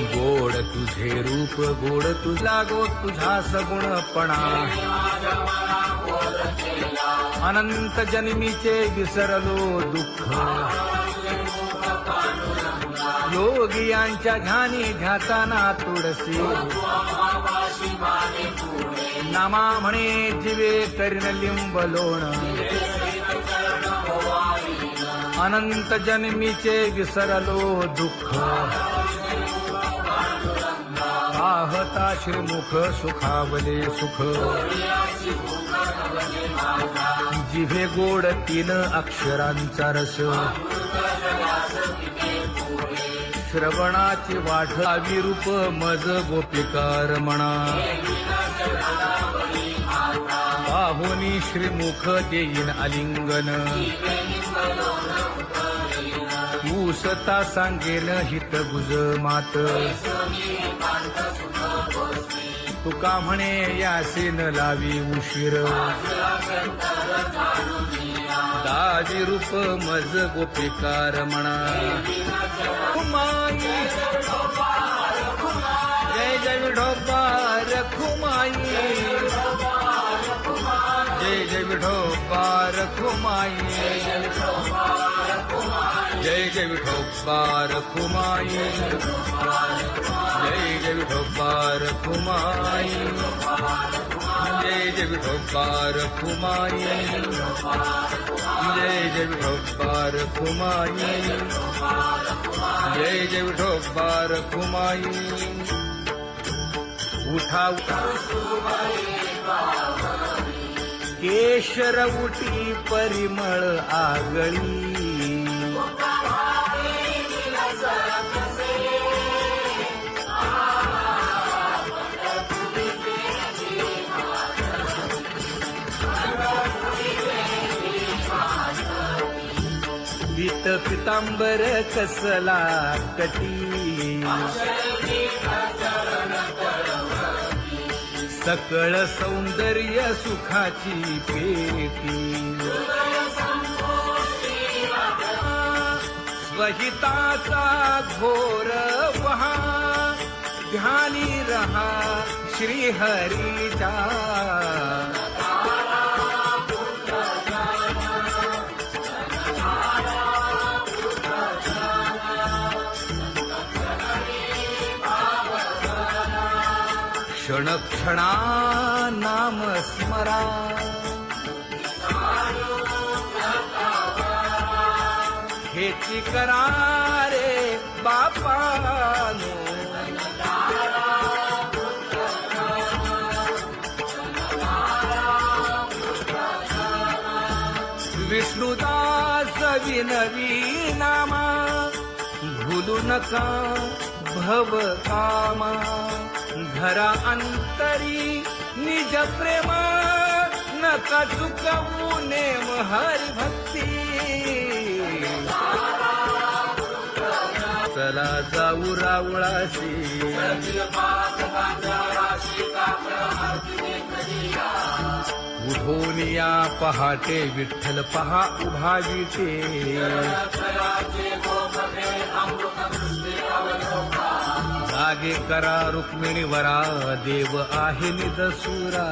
गोड तुझे रूप गोड तुझा गो तुझा सगुणपणा अनंत जन्मीचे विसरलो दुःख. योगियांच्या ध्यानी ध्याताना तुळसी नामा म्हणे जिवे करीन लिंब लोण. अनंत जन्मीचे विसरलो दुःख. आहता श्रीमुख सुखावले सुख. जिभे गोड तीन अक्षरांचा रस. श्रवणाची वाढ रूप मज गोपिकार म्हणा पाहुनी श्रीमुख देईन आलिंगन पुसता सांगेन हित गुज मात. तुका म्हणे यासीन लावी उशीर. दाजी रूप मज गोपिकार म्हणा. खुमाई जय जय विठोबार खुमाई जय जय विठोबार खुमाई जय जय विठोबार खुमाई जय जय विठोबार खुमाई जय जय विठोबार खुमाई जय जय विठोबार खुमाई जय जय विठोबार खुमाई उठा उठा। केशर उठी परिमळ आगळी। पितांबर कसला कटी. सकळ सौंदर्य सुखाची पेटी. स्वहिताचा घोर वहा. ध्यानी रहा श्रीहरीचा. क्षण क्षणा नाम स्मरा. याची करारे बापानो। विष्णुदास विनवी नामा भूलू नका भव कामा। घरा अंतरी निज प्रेमा नका चुकवू नेम हरी चला जाऊ रावळाशी. उठून या पहाटे विठ्ठल पहा उभा विटे जागे करा रुक्मिणी वरा देव आहे निदसुरा.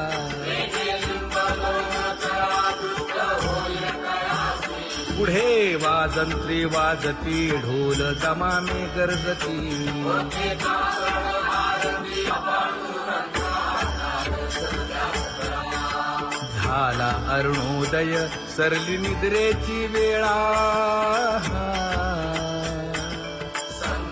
पुढे वाजंत्री वाजती ढोल दमामे गरजती. झाला अरुणोदय सरली निद्रेची वेळा. मन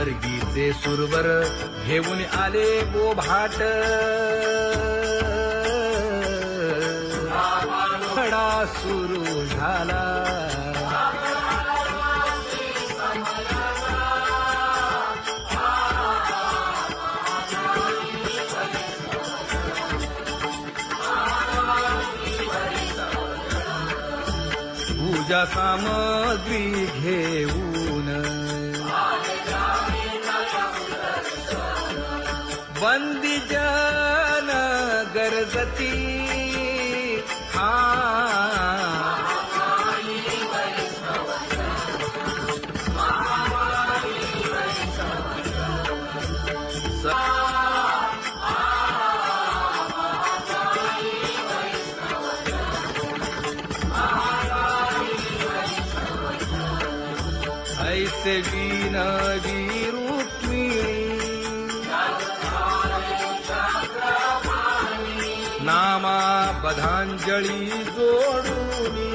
स्वर्गीचे सुरवर घेऊन आले गोभाट खडा सुरू झाला. पूजा सामग्री घेऊन. बंदी जन गरजती. हा ऐसे विनवी नामा बधांजळी जोडूनी।